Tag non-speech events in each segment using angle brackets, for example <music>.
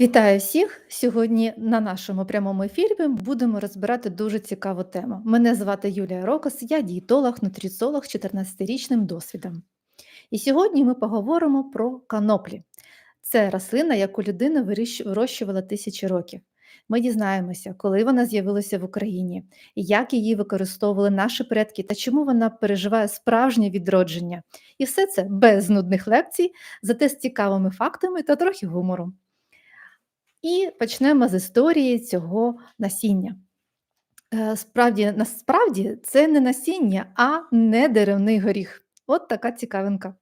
Вітаю всіх! Сьогодні на нашому прямому ефірі будемо розбирати дуже цікаву тему. Мене звати Юлія Рокос, я дієтолог, нутриціолог з 14-річним досвідом. І сьогодні ми поговоримо про каноплі. Це рослина, яку людина вирощувала тисячі років. Ми дізнаємося, коли вона з'явилася в Україні, як її використовували наші предки та чому вона переживає справжнє відродження. І все це без нудних лекцій, зате з цікавими фактами та трохи гумору. І почнемо з історії цього насіння. Е, Справді, насправді це не насіння, а не деревний горіх. От така цікавинка.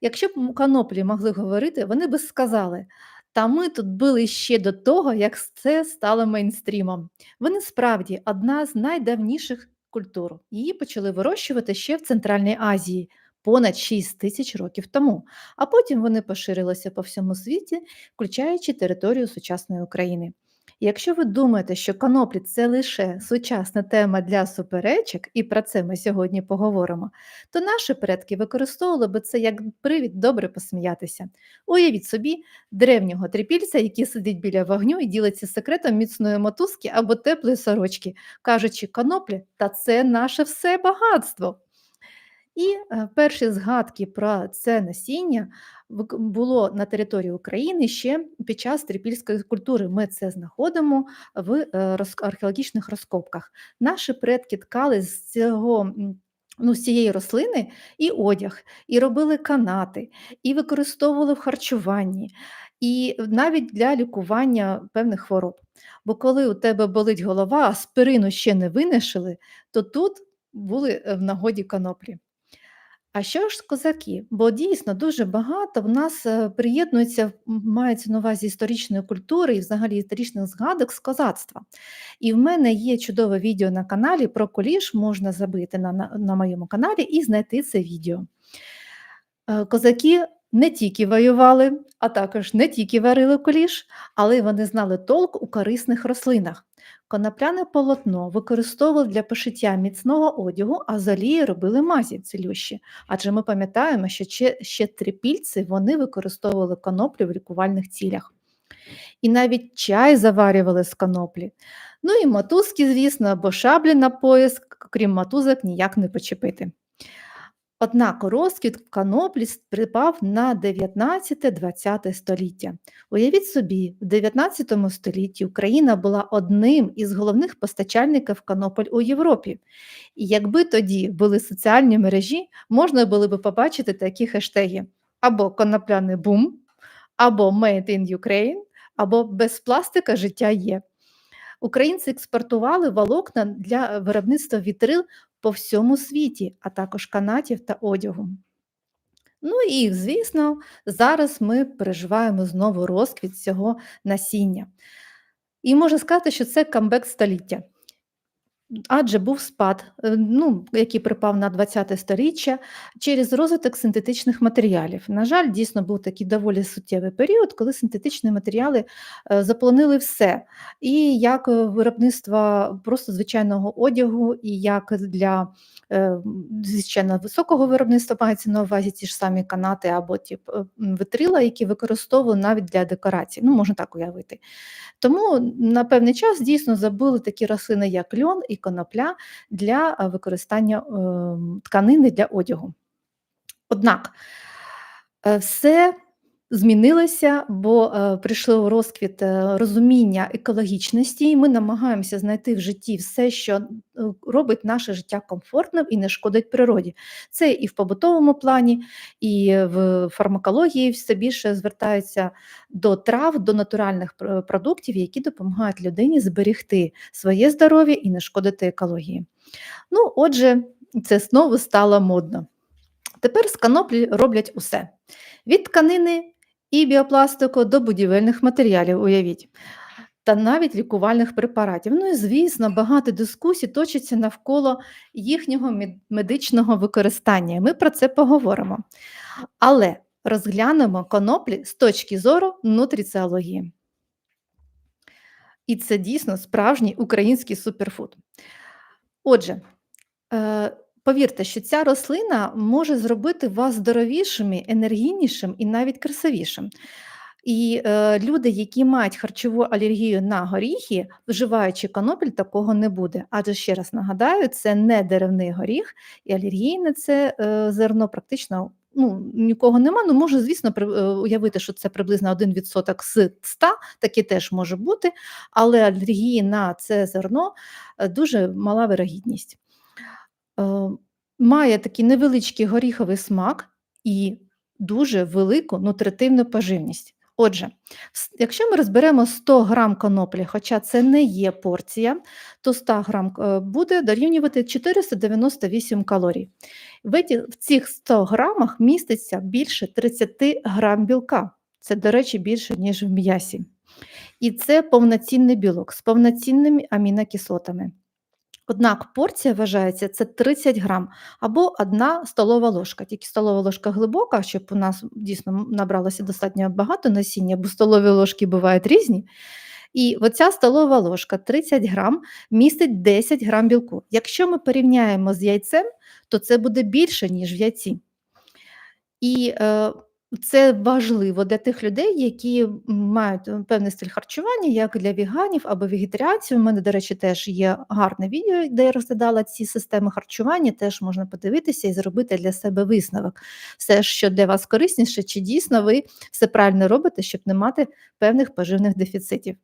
Якщо б коноплі могли говорити, вони би сказали: та ми тут були ще до того, як це стало мейнстрімом. Вони справді одна з найдавніших культур. Її почали вирощувати ще в Центральній Азії понад 6 тисяч років тому, а потім вони поширилися по всьому світі, включаючи територію сучасної України. Якщо ви думаєте, що коноплі це лише сучасна тема для суперечок, і про це ми сьогодні поговоримо, то наші предки використовували би це як привід добре посміятися. Уявіть собі древнього трипільця, який сидить біля вогню і ділиться секретом міцної мотузки або теплої сорочки, кажучи, коноплі, та це наше все багатство. І е, перші згадки про це насіння було на території України ще під час трипільської культури. Ми це знаходимо в е, археологічних розкопках. Наші предки ткали з цього. Ну, з цієї рослини і одяг, і робили канати, і використовували в харчуванні, і навіть для лікування певних хвороб. Бо коли у тебе болить голова, а спирину ще не винишили, то тут були е, в нагоді коноплі. А що ж козаки? Бо дійсно дуже багато в нас е, приєднується, мається на увазі історичної культури і взагалі історичних згадок з козацтва. І в мене є чудове відео на каналі про куліш, можна забити на, на, на моєму каналі і знайти це відео. Е, Козаки не тільки воювали, а також не тільки варили куліш, але вони знали толк у корисних рослинах. Конопляне полотно використовували для пошиття міцного одягу, а з олії робили мазі цілющі. Адже ми пам'ятаємо, що ще, трипільці вони використовували коноплю в лікувальних цілях. І навіть чай заварювали з коноплі. Ну і мотузки, звісно, бо шаблі на пояс, крім мотузок, ніяк не почепити. Однак розквіт коноплі припав на 19-20 століття. Уявіть собі, в 19 столітті Україна була одним із головних постачальників конопель у Європі. І якби тоді були соціальні мережі, можна було би побачити такі хештеги: або конопляний бум, або Made in Ukraine, або без пластика життя є. Українці експортували волокна для виробництва вітрил по всьому світі, а також канатів та одягу. Ну і, звісно, зараз ми переживаємо знову розквіт цього насіння. І можна сказати, що це камбек століття. Адже був спад, е, ну, який припав на 20 сторіччя через розвиток синтетичних матеріалів. На жаль, дійсно був такий доволі суттєвий період, коли синтетичні матеріали е, заполонили все. І як е, виробництво просто звичайного одягу, і як для звичайно високого виробництва мається на увазі ті ж самі канати або ті витрила, які використовували навіть для декорацій. Ну, можна так уявити. Тому на певний час дійсно забули такі рослини, як льон і конопля для використання ем, тканини для одягу. Однак е, все змінилося, бо е, прийшло розквіт е, розуміння екологічності, і ми намагаємося знайти в житті все, що е, робить наше життя комфортним і не шкодить природі. Це і в побутовому плані, і в фармакології все більше звертаються до трав, до натуральних продуктів, які допомагають людині зберегти своє здоров'я і не шкодити екології. Ну, отже, це знову стало модно. Тепер з каноплі роблять усе: від тканини і біопластику до будівельних матеріалів, уявіть, та навіть лікувальних препаратів. Ну і звісно, багато дискусій точиться навколо їхнього медичного використання. Ми про це поговоримо. Але розглянемо коноплі з точки зору нутриціології. І це дійсно справжній український суперфуд. Отже, е, повірте, що ця рослина може зробити вас здоровішими, енергійнішим і навіть красивішим. І, е, люди, які мають харчову алергію на горіхи, вживаючи конопіль, такого не буде. Адже ще раз нагадаю, це не деревний горіх, і алергії на це, е, зерно практично, ну, нікого нема. Ну, можу, звісно, при е, уявити, що це приблизно 1% з 100, таке теж може бути, але алергії на це зерно, е, дуже мала вирогідність. Е, має такий невеличкий горіховий смак і дуже велику нутритивну поживність. Отже, якщо ми розберемо 100 грам коноплі, хоча це не є порція, то 100 грам, е, буде дорівнювати 498 калорій. В цих 100 грамах міститься більше 30 грам білка. Це, до речі, більше, ніж в м'ясі. І це повноцінний білок з повноцінними амінокислотами. Однак порція вважається це 30 грам або 1 столова ложка. Тільки столова ложка глибока, щоб у нас дійсно набралося достатньо багато насіння, бо столові ложки бувають різні. І оця столова ложка 30 грам містить 10 грам білку. Якщо ми порівняємо з яйцем, то це буде більше, ніж в яйці. І, е, це важливо для тих людей, які мають певний стиль харчування, як для веганів або вегетаріанців. У мене, до речі, теж є гарне відео, де я розглядала ці системи харчування. Теж можна подивитися і зробити для себе висновок. Все, що для вас корисніше, чи дійсно ви все правильно робите, щоб не мати певних поживних дефіцитів.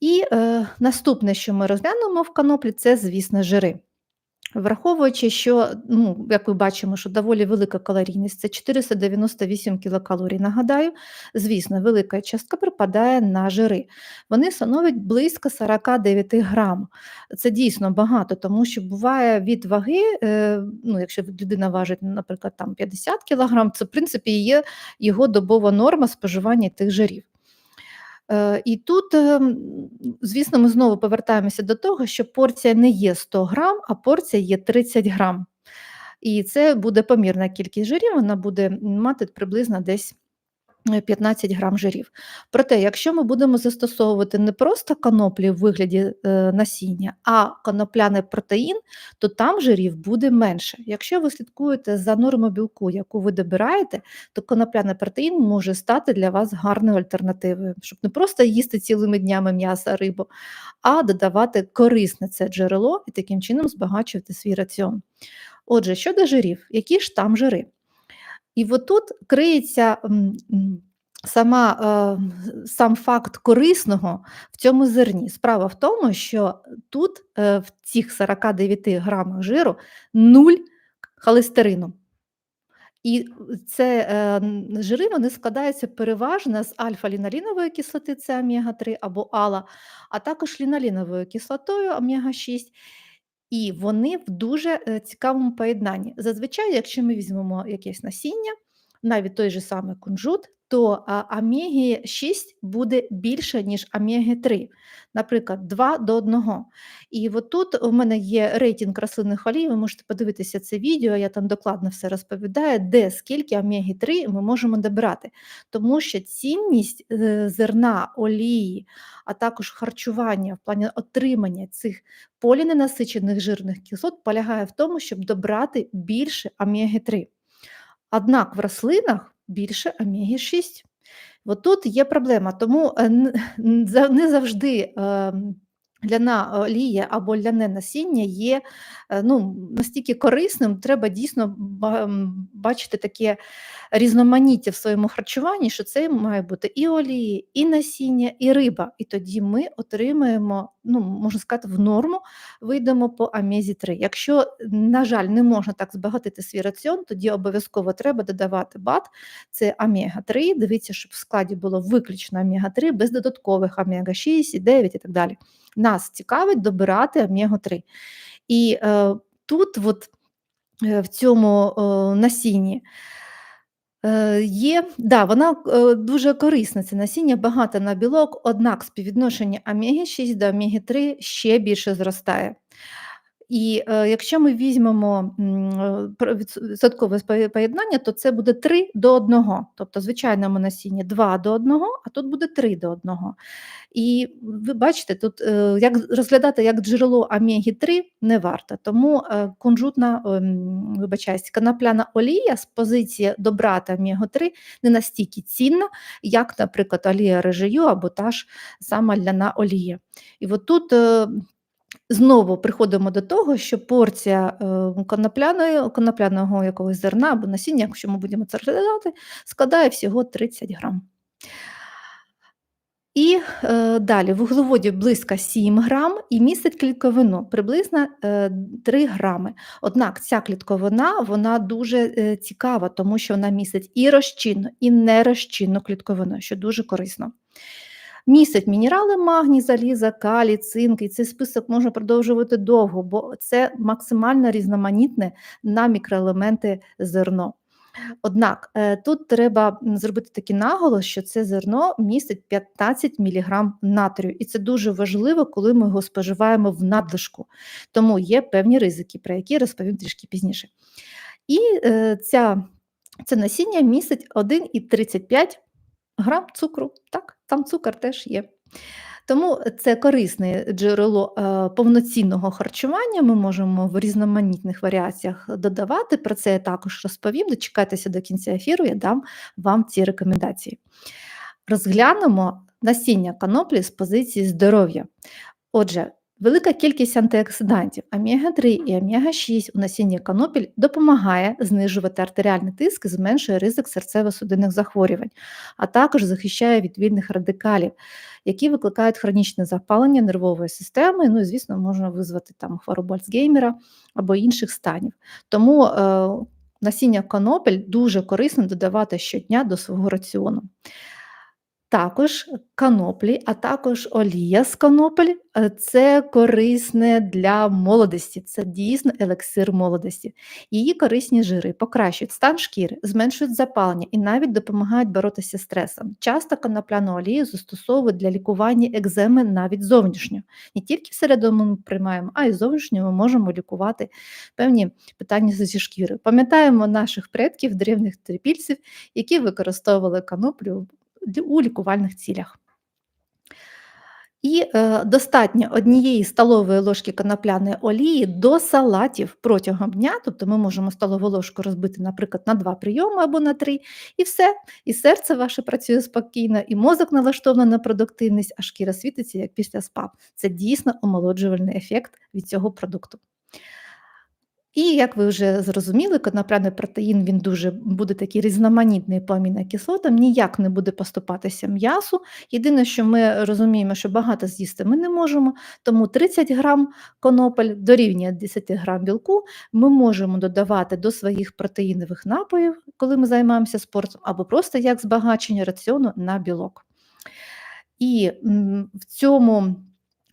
І е, наступне, що ми розглянемо в каноплі, це, звісно, жири. Враховуючи, що, ну, як ми бачимо, що доволі велика калорійність, це 498 кілокалорій. Нагадаю, звісно, велика частка припадає на жири. Вони становлять близько 49 грам. Це дійсно багато, тому що буває від ваги, е, ну, якщо людина важить, наприклад, там 50 кілограм, це в принципі є його добова норма споживання тих жирів. Е, і тут, ем, звісно, ми знову повертаємося до того, що порція не є 100 грам, а порція є 30 грам. І це буде помірна кількість жирів, вона буде мати приблизно десь 15 грам жирів. Проте, якщо ми будемо застосовувати не просто коноплі в вигляді е, насіння, а конопляний протеїн, то там жирів буде менше. Якщо ви слідкуєте за нормою білку, яку ви добираєте, то конопляний протеїн може стати для вас гарною альтернативою, щоб не просто їсти цілими днями м'ясо, рибу, а додавати корисне це джерело і таким чином збагачувати свій раціон. Отже, щодо жирів, які ж там жири? І отут криється сама, е, сам факт корисного в цьому зерні. Справа в тому, що тут е, в цих 49 грамах жиру нуль холестерину. І це е, жири вони складаються переважно з альфа-лінолінової кислоти, це омега-3 або ала, а також ліноліновою кислотою омега-6. І вони в дуже е, цікавому поєднанні. Зазвичай, якщо ми візьмемо якесь насіння, навіть той же самий кунжут, то омеги 6 буде більше, ніж омеги 3, наприклад, 2 до 1. І от тут у мене є рейтинг рослинних олій, ви можете подивитися це відео, я там докладно все розповідаю, де скільки омеги 3 ми можемо добирати. Тому що цінність е, зерна, олії, а також харчування в плані отримання цих поліненасичених жирних кислот полягає в тому, щоб добрати більше омеги 3. Однак в рослинах більше омеги 6. От тут є проблема, тому е, не завжди ем, ляна олія або ляне насіння є е, ну, настільки корисним, треба дійсно бачити таке різноманіття в своєму харчуванні, що це має бути і олії, і насіння, і риба. І тоді ми отримаємо, ну, можна сказати, в норму вийдемо по амезі 3. Якщо, на жаль, не можна так збагатити свій раціон, тоді обов'язково треба додавати бат, це омега-3. Дивіться, щоб в складі було виключно омега-3, без додаткових омега-6, 9 і так далі. Нас цікавить добирати омегу-3. І е, тут, от, е, в цьому е, насінні, е, Є, да, вона е, дуже корисна, це насіння, багато на білок, однак співвідношення омеги 6 до омеги 3 ще більше зростає. І, е, якщо ми візьмемо, е, відсоткове поєднання, то це буде 3 до 1. Тобто звичайному насінні 2 до 1, а тут буде 3 до 1. І ви бачите, тут, е, як розглядати як джерело омеги-3 не варто. Тому, е, кунжутна, ем, вибачаюсь, конопляна олія з позиції добра та омега-3 не настільки цінна, як, наприклад, олія режию або та ж сама ляна олія. І от тут, е, знову приходимо до того, що порція, е, конопляної конопляного якогось зерна або насіння, якщо ми будемо це розглядати, складає всього 30 грам. І, е, далі вуглеводів близько 7 грам і містить клітковину приблизно, е, 3 грами. Однак ця клітковина вона дуже, е, цікава, тому що вона містить і розчинну, і нерозчинну клітковину, що дуже корисно. Містить мінерали магній, заліза, калій, цинк, і цей список можна продовжувати довго, бо це максимально різноманітне на мікроелементи зерно. Однак, е, тут треба, зробити такий наголос, що це зерно містить 15 міліграм натрію, і це дуже важливо, коли ми його споживаємо в надлишку. Тому є певні ризики, про які розповім трішки пізніше. І, е, ця це насіння містить 1,35 грам цукру. Так, там цукор теж є. Тому це корисне джерело, е, повноцінного харчування. Ми можемо в різноманітних варіаціях додавати. Про це я також розповім. Дочекайтеся до кінця ефіру, я дам вам ці рекомендації. Розглянемо насіння коноплі з позиції здоров'я. Отже, велика кількість антиоксидантів омега-3 і омега-6 у насінні конопель допомагає знижувати артеріальний тиск і зменшує ризик серцево-судинних захворювань, а також захищає від вільних радикалів, які викликають хронічне запалення нервової системи. Ну і, звісно, можна визвати там хворобу Альцгеймера або інших станів. Тому е, насіння конопель дуже корисно додавати щодня до свого раціону. Також коноплі, а також олія з конопель е, це корисне для молодості, це дійсно елексир молодості. Її корисні жири покращують стан шкіри, зменшують запалення і навіть допомагають боротися з стресом. Часто конопляну олію застосовують для лікування екземи навіть зовнішньо. Не тільки всередину ми приймаємо, а й зовнішньо ми можемо лікувати певні питання зі шкіри. Пам'ятаємо наших предків, древніх трипільців, які використовували коноплю у лікувальних цілях. І е, достатньо однієї столової ложки конопляної олії до салатів протягом дня, тобто ми можемо столову ложку розбити, наприклад, на два прийоми або на три, і все. І серце ваше працює спокійно, і мозок налаштований на продуктивність, а шкіра світиться як після спа. Це дійсно омолоджувальний ефект від цього продукту. І як ви вже зрозуміли, конопляний протеїн він дуже буде такий різноманітний по амінокислотам, ніяк не буде поступатися м'ясу. Єдине, що ми розуміємо, що багато з'їсти ми не можемо, тому 30 грам конопель дорівнює 10 грам білку ми можемо додавати до своїх протеїнових напоїв, коли ми займаємося спортом, або просто як збагачення раціону на білок. І в цьому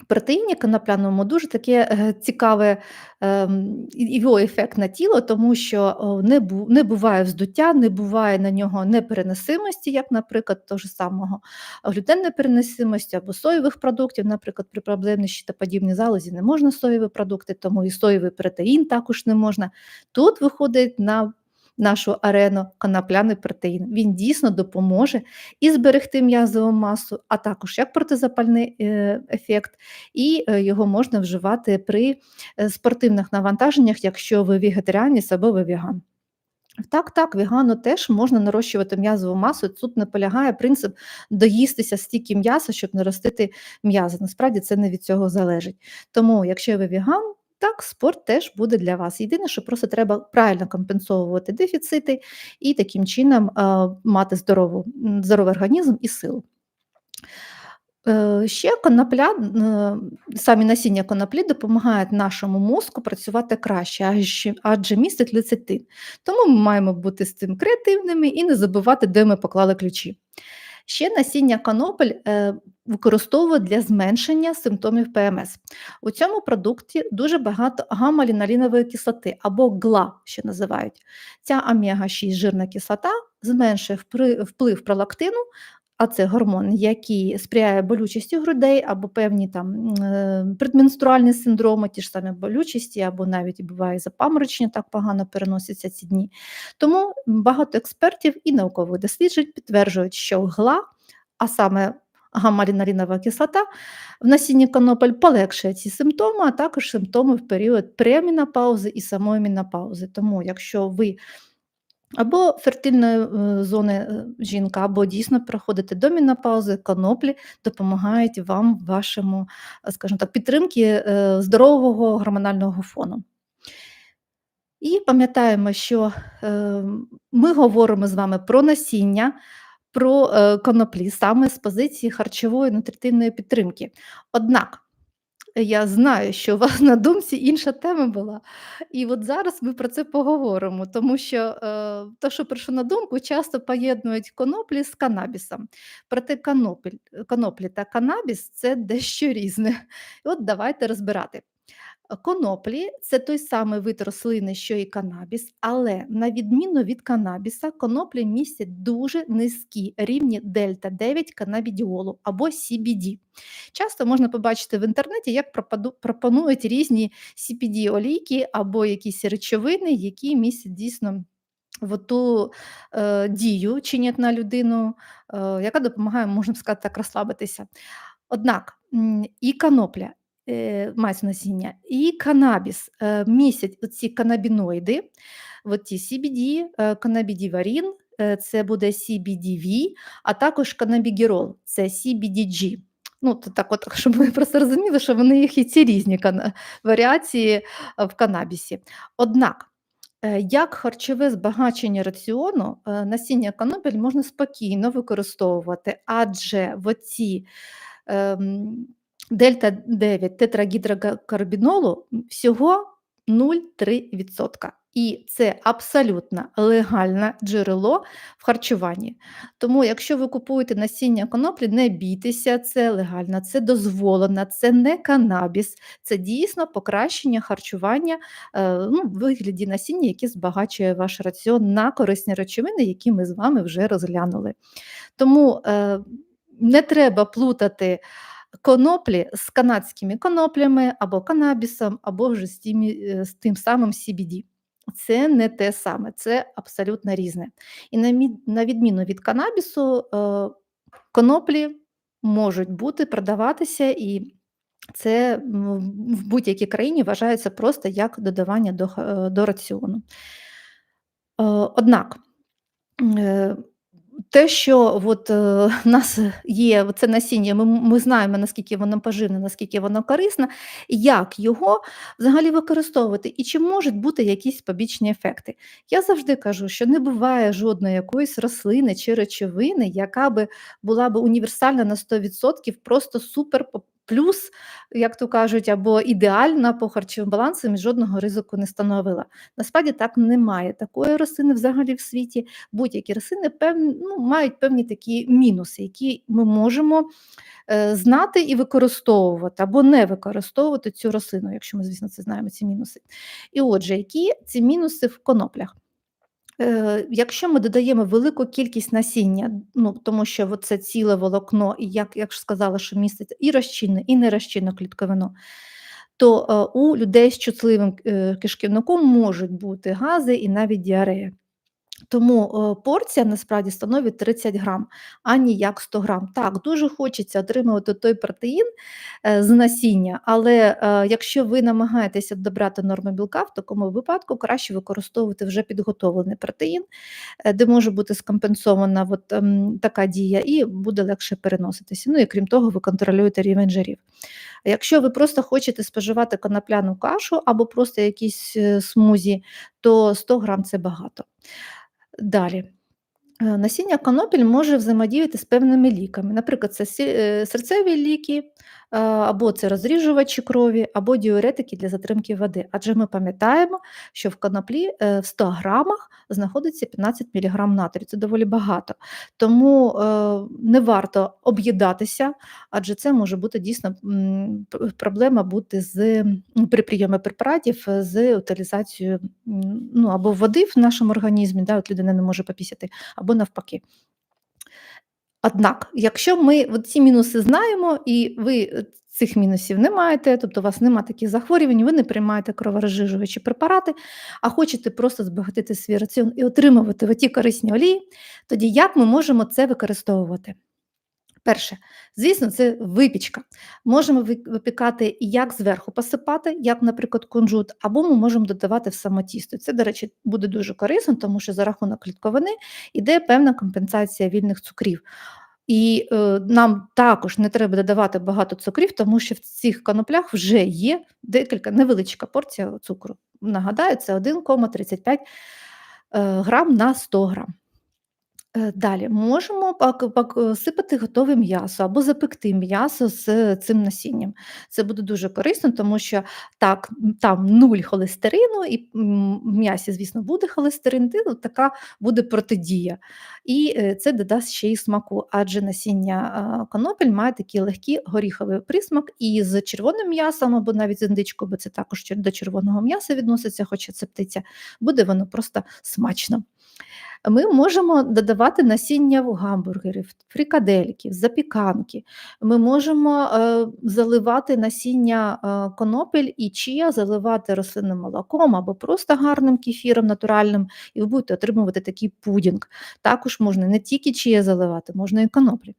протеїні конопляному дуже таке е, цікаве ем, його ефект на тіло, тому що не не буває вздуття, не буває на нього непереносимості, як, наприклад, того ж самого глютенної переносимості або соєвих продуктів, наприклад, при проблемній щитоподібній залозі не можна соєві продукти, тому і соєвий протеїн також не можна. Тут виходить на нашу арену конопляний протеїн. Він дійсно допоможе і зберегти м'язову масу, а також як протизапальний е, ефект, і е, його можна вживати при е, спортивних навантаженнях, якщо ви вегетаріанець або ви веган. Так, так, вегану теж можна нарощувати м'язову масу. Тут не полягає принцип доїстися стільки м'яса, щоб наростити м'язи. Насправді це не від цього залежить. Тому, якщо ви веган, так, спорт теж буде для вас. Єдине, що просто треба правильно компенсовувати дефіцити і таким чином е, мати здорову, здоровий організм і силу. Е, ще конопля, е, самі насіння коноплі допомагають нашому мозку працювати краще, адже містить лецитин. Тому ми маємо бути з цим креативними і не забувати, де ми поклали ключі. Ще насіння канопель е, використовують для зменшення симптомів ПМС. У цьому продукті дуже багато гамма-лінолінової кислоти або ГЛА, що називають. Ця омега-6 жирна кислота зменшує вплив пролактину, а це гормон, який сприяє болючості грудей або певні там е, предменструальні синдроми, ті ж самі болючості, або навіть буває запаморочення, так погано переносяться ці дні. Тому багато експертів і наукових досліджень підтверджують, що гла, а саме гамма-лінолінова кислота в насінні конопель полегшує ці симптоми, а також симптоми в період премінопаузи і самої мінопаузи. Тому, якщо ви або фертильної е, зони е, жінка, або дійсно проходите до мінопаузи, коноплі допомагають вам в вашому, е, скажімо так, підтримки здорового гормонального фону. І пам'ятаємо, що ми говоримо з вами про насіння, про коноплі саме з позиції харчової нутритивної підтримки. Однак я знаю, що у вас на думці інша тема була. І от зараз ми про це поговоримо, тому що е, те, що прийшло на думку, часто поєднують коноплі з канабісом. Проте коноплі, коноплі та канабіс це дещо різне. От давайте розбирати. Коноплі це той самий вид рослини, що і канабіс, але на відміну від канабіса, коноплі містять дуже низькі рівні дельта 9 канабідіолу або CBD. Часто можна побачити в інтернеті, як пропонують різні cbd олійки або якісь речовини, які містять дійсно в ту е, дію чинять на людину, е, яка допомагає, можна сказати, так розслабитися. Однак і канопля, е, насіння, і канабіс містять оці канабіноїди, от ті CBD, канабідіварін, це буде CBDV, а також канабігерол, це CBDG. Ну, то так, от, щоб ви просто розуміли, що вони їх і ці різні варіації в канабісі. Однак, е, як харчове збагачення раціону, е, насіння канопель можна спокійно використовувати, адже в оці ем, дельта 9 тетрагідрокарбінолу всього 0,3%. І це абсолютно легальне джерело в харчуванні. Тому, якщо ви купуєте насіння коноплі, не бійтеся, це легально, це дозволено, це не канабіс, це дійсно покращення харчування е, ну, в вигляді насіння, яке збагачує ваш раціон на корисні речовини, які ми з вами вже розглянули. Тому е, не треба плутати коноплі з канадськими коноплями або канабісом, або вже з, тим, е, з тим самим CBD. Це не те саме, це абсолютно різне. І на відміну від канабісу, е, коноплі можуть бути продаватися, і це в будь-якій країні вважається просто як додавання до, е, до раціону. Однак те, що от, е, в <laughs> нас є це насіння, ми ми знаємо, наскільки воно поживне, наскільки воно корисне, як його взагалі використовувати і чи можуть бути якісь побічні ефекти. Я завжди кажу, що не буває жодної якоїсь рослини чи речовини, яка би була б універсальна на 100%, просто супер плюс, як то кажуть, або ідеальна по харчовим балансам і жодного ризику не становила. Насправді так немає такої рослини взагалі в світі. Будь-які рослини певні, ну, мають певні такі мінуси, які ми можемо е, знати і використовувати або не використовувати цю рослину, якщо ми, звісно, це знаємо, ці мінуси. І отже, які ці мінуси в коноплях? Е, якщо ми додаємо велику кількість насіння, ну тому що це ціле волокно, і як як сказала, що містить і розчинне, і нерозчинне клітковину, то е, у людей з чутливим е, кишківником можуть бути гази і навіть діарея. Тому е, порція насправді становить 30 грам, а ніяк 100 грам. Так, дуже хочеться отримувати той протеїн е, з насіння, але е, якщо ви намагаєтеся добрати норми білка, в такому випадку краще використовувати вже підготовлений протеїн, де може бути скомпенсована от, ем, така дія, і буде легше переноситися. Ну і крім того, ви контролюєте рівень жирів. Якщо ви просто хочете споживати конопляну кашу або просто якісь смузі, то 100 грам це багато. Далі. Е, насіння конопіль може взаємодіяти з певними ліками. Наприклад, е, серцеві ліки, або це розріжувачі крові, або діуретики для затримки води. Адже ми пам'ятаємо, що в коноплі е, в 100 грамах знаходиться 15 мг натрію, це доволі багато. Тому е, не варто об'їдатися, адже це може бути дійсно проблема бути з при прийомі препаратів з утилізацією ну, або води в нашому організмі, да, от людина не може попісяти, або навпаки. Однак, якщо ми ці мінуси знаємо, і ви е, цих мінусів не маєте, тобто у вас немає таких захворювань, ви не приймаєте кроворозжижувачі препарати, а хочете просто збагатити свій раціон і отримувати ті корисні олії, тоді як ми можемо це використовувати? Перше, звісно, це випічка. Можемо випікати як зверху посипати, як, наприклад, кунжут, або ми можемо додавати в само тісто. Це, до речі, буде дуже корисно, тому що за рахунок клітковини йде певна компенсація вільних цукрів. І е, нам також не треба додавати багато цукрів, тому що в цих коноплях вже є декілька невеличка порція цукру. Нагадаю, це 1,35 е, грам на 100 грам. Е, Далі можемо е, сипати готове м'ясо або запекти м'ясо з е, цим насінням. Це буде дуже корисно, тому що так, там нуль холестерину, і м, в м'ясі, звісно, буде холестерин, така буде протидія. І це додасть ще й смаку, адже насіння конопель має такий легкий горіховий присмак, і з червоним м'ясом або навіть з індичкою, бо це також до червоного м'яса відноситься, хоча це птиця, буде воно просто смачно. Ми можемо додавати насіння в гамбургери, в фрикадельки, запіканки. Ми можемо е, заливати насіння е, конопель і чия, заливати рослинним молоком або просто гарним кефіром натуральним, і ви будете отримувати такий пудінг. Також можна не тільки чия заливати, можна і коноплі.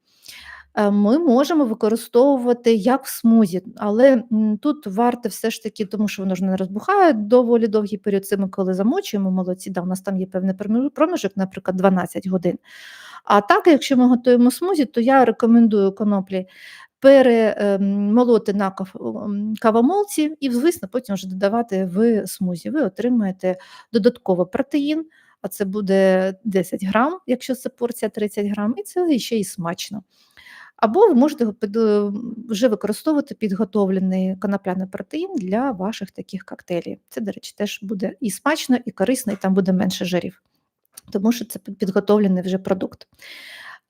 Е, Ми можемо використовувати як в смузі, але тут варто все ж таки, тому що воно ж не розбухає доволі довгий період. Це ми коли замочуємо молодці, да, у нас там є певний проміжок, наприклад, 12 годин. А так, якщо ми готуємо смузі, то я рекомендую коноплі перемолоти на кавомолці і, звісно, потім вже додавати в смузі. Ви отримаєте додатково протеїн, а це буде 10 грам, якщо це порція 30 грам, і це ще й смачно. Або ви можете вже використовувати підготовлений конопляний протеїн для ваших таких коктейлів. Це, до речі, теж буде і смачно, і корисно, і там буде менше жирів, тому що це під- підготовлений вже продукт.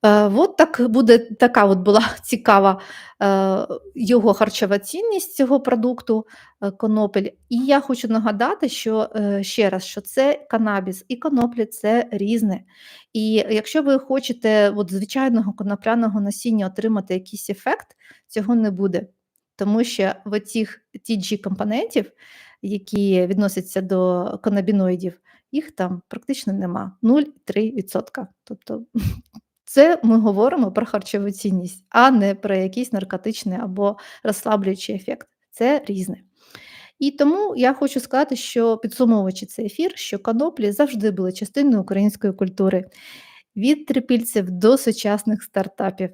Е, от так буде така от була <laughs> цікава е, його харчова цінність цього продукту е, конопель. І я хочу нагадати, що ще раз, що це канабіс і коноплі це різне. І якщо ви хочете от, звичайного конопляного насіння отримати якийсь ефект, цього не буде. Тому що в цих TG компонентів, які відносяться до канабіноїдів, їх там практично нема 0,3%. Тобто <laughs> це ми говоримо про харчову цінність, а не про якийсь наркотичний або розслаблюючий ефект. Це різне. І тому я хочу сказати, що підсумовуючи цей ефір, що коноплі завжди були частиною української культури від трипільців до сучасних стартапів.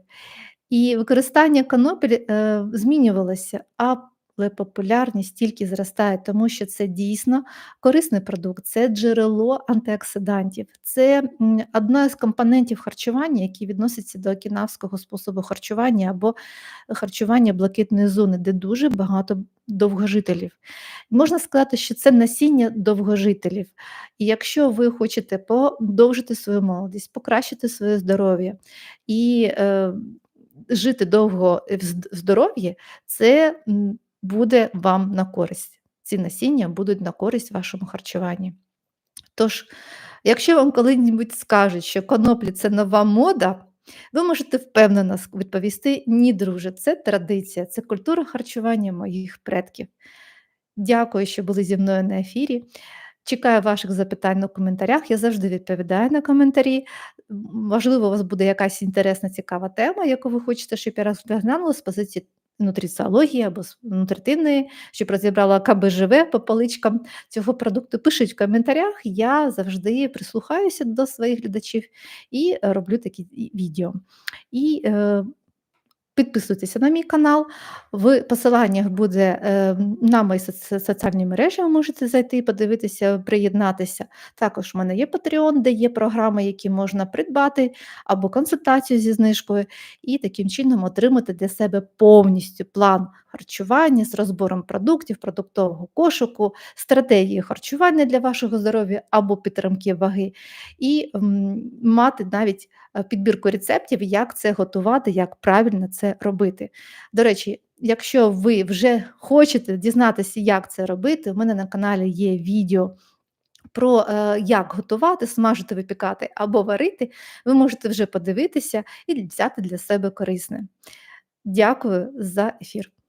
І використання конопель е, змінювалося, але популярність тільки зростає, тому що це дійсно корисний продукт, це джерело антиоксидантів, це одна з компонентів харчування, які відносяться до окінавського способу харчування або харчування блакитної зони, де дуже багато довгожителів. Можна сказати, що це насіння довгожителів. І якщо ви хочете подовжити свою молодість, покращити своє здоров'я і е, жити довго в здоров'ї, це буде вам на користь. Ці насіння будуть на користь вашому харчуванні. Тож, якщо вам коли-небудь скажуть, що коноплі це нова мода, ви можете впевнено відповісти: ні, друже, це традиція, це культура харчування моїх предків. Дякую, що були зі мною на ефірі. Чекаю ваших запитань у коментарях. Я завжди відповідаю на коментарі. Можливо, у вас буде якась інтересна, цікава тема, яку ви хочете, щоб я розглянула з позиції нутриціології або нутритивної, щоб розібрала КБЖВ по поличкам цього продукту. Пишіть в коментарях. Я завжди прислухаюся до своїх глядачів і роблю такі відео. І е, Підписуйтеся на мій канал. В посиланнях буде е, на мої соціальні мережі. Ви можете зайти, подивитися, приєднатися. Також в мене є Patreon, де є програми, які можна придбати, або консультацію зі знижкою, і таким чином отримати для себе повністю план харчування з розбором продуктів, продуктового кошику, стратегії харчування для вашого здоров'я або підтримки ваги, і мати навіть е, підбірку рецептів, як це готувати, як правильно це робити. До речі, якщо ви вже хочете дізнатися, як це робити, у мене на каналі є відео Про, е, як готувати, смажити, випікати або варити, ви можете вже подивитися і взяти для себе корисне. Дякую за ефір.